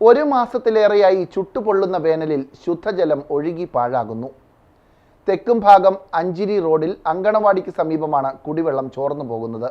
ഒരു മാസത്തിലേറെയായി ചുട്ടുപൊള്ളുന്ന വേനലിൽ ശുദ്ധജലം ഒഴുകി പാഴാകുന്നു. തെക്കും ഭാഗം അഞ്ചിരി റോഡിൽ അങ്കണവാടിക്ക് സമീപമാണ് കുടിവെള്ളം ചോർന്നു പോകുന്നത്.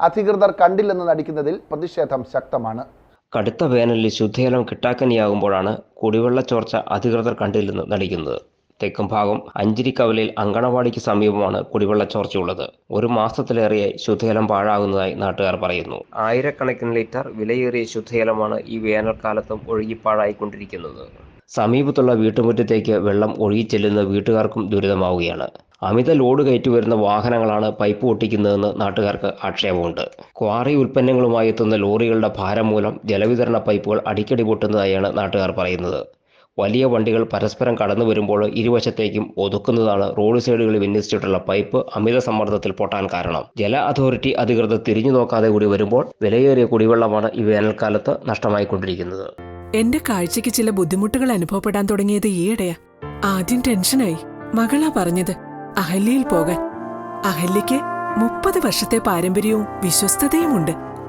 അധികൃതർ കണ്ടില്ലെന്ന് നടിക്കുന്നതിൽ പ്രതിഷേധം ശക്തമാണ്. കടുത്ത വേനലിൽ ശുദ്ധജലം കിട്ടാക്കനിയാകുമ്പോഴാണ് കുടിവെള്ള ചോർച്ച അധികൃതർ കണ്ടില്ലെന്ന് നടിക്കുന്നത്. തെക്കും ഭാഗം അഞ്ചിരിക്കവലയിൽ അങ്കണവാടിക്ക് സമീപമാണ് കുടിവെള്ള ചോർച്ചയുള്ളത്. ഒരു മാസത്തിലേറെയായി ശുദ്ധജലം പാഴാകുന്നതായി നാട്ടുകാർ പറയുന്നു. ആയിരക്കണക്കിന് ലിറ്റർ വിലയേറിയ ശുദ്ധജലമാണ് ഈ വേനൽക്കാലത്തും ഒഴുകിപ്പാഴായിക്കൊണ്ടിരിക്കുന്നത്. സമീപത്തുള്ള വീട്ടുമുറ്റത്തേക്ക് വെള്ളം ഒഴുകിച്ചെല്ലുന്ന വീട്ടുകാർക്കും ദുരിതമാവുകയാണ്. അമിത ലോഡ് കയറ്റി വരുന്ന വാഹനങ്ങളാണ് പൈപ്പ് പൊട്ടിക്കുന്നതെന്ന് നാട്ടുകാർക്ക് ആക്ഷേപമുണ്ട്. ക്വാറി ഉൽപ്പന്നങ്ങളുമായി എത്തുന്ന ലോറികളുടെ ഭാരം മൂലം ജലവിതരണ പൈപ്പുകൾ അടിക്കടി പൊട്ടുന്നതായാണ് നാട്ടുകാർ പറയുന്നത്. വലിയ വണ്ടികൾ പരസ്പരം കടന്നു വരുമ്പോൾ ഇരുവശത്തേക്കും ഒതുക്കുന്നതാണ് റോഡ് സൈഡുകളിൽ വിന്യസിച്ചിട്ടുള്ള പൈപ്പ് അമിത സമ്മർദ്ദത്തിൽ പൊട്ടാൻ കാരണം. ജല അതോറിറ്റി അധികൃതർ തിരിഞ്ഞു നോക്കാതെ കൂടി വരുമ്പോൾ വിലയേറിയ കുടിവെള്ളമാണ് ഈ വേനൽക്കാലത്ത് നഷ്ടമായിക്കൊണ്ടിരിക്കുന്നത്. എന്റെ കാഴ്ചയ്ക്ക് ചില ബുദ്ധിമുട്ടുകൾ അനുഭവപ്പെടാൻ തുടങ്ങിയത് ഈയിടെയാ. ആദ്യം ടെൻഷനായി. മകളാ പറഞ്ഞത് അഹല്യയിൽ പോകാൻ. അഹല്യയ്ക്ക് മുപ്പത് വർഷത്തെ പാരമ്പര്യവും വിശ്വസ്തതയുമുണ്ട്.